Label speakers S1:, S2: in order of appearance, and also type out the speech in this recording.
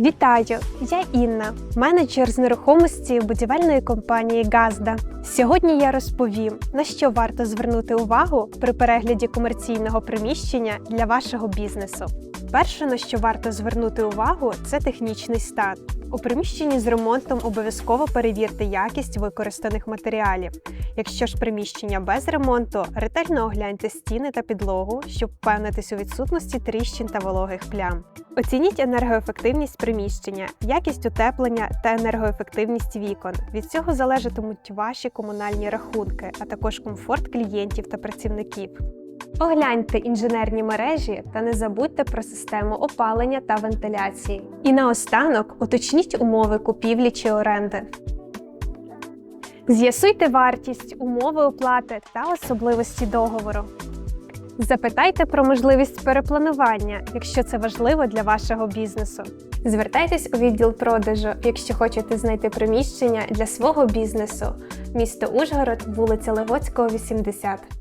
S1: Вітаю! Я Інна, менеджер з нерухомості будівельної компанії Газда. Сьогодні я розповім, на що варто звернути увагу при перегляді комерційного приміщення для вашого бізнесу. Перше, на що варто звернути увагу, це технічний стан. У приміщенні з ремонтом обов'язково перевірте якість використаних матеріалів. Якщо ж приміщення без ремонту, ретельно огляньте стіни та підлогу, щоб впевнитись у відсутності тріщин та вологих плям. Оцініть енергоефективність приміщення, якість утеплення та енергоефективність вікон. Від цього залежатимуть ваші комунальні рахунки, а також комфорт клієнтів та працівників. Огляньте інженерні мережі та не забудьте про систему опалення та вентиляції. І наостанок уточніть умови купівлі чи оренди. З'ясуйте вартість, умови оплати та особливості договору. Запитайте про можливість перепланування, якщо це важливо для вашого бізнесу. Звертайтесь у відділ продажу, якщо хочете знайти приміщення для свого бізнесу. Місто Ужгород, вулиця Левоцького, 80.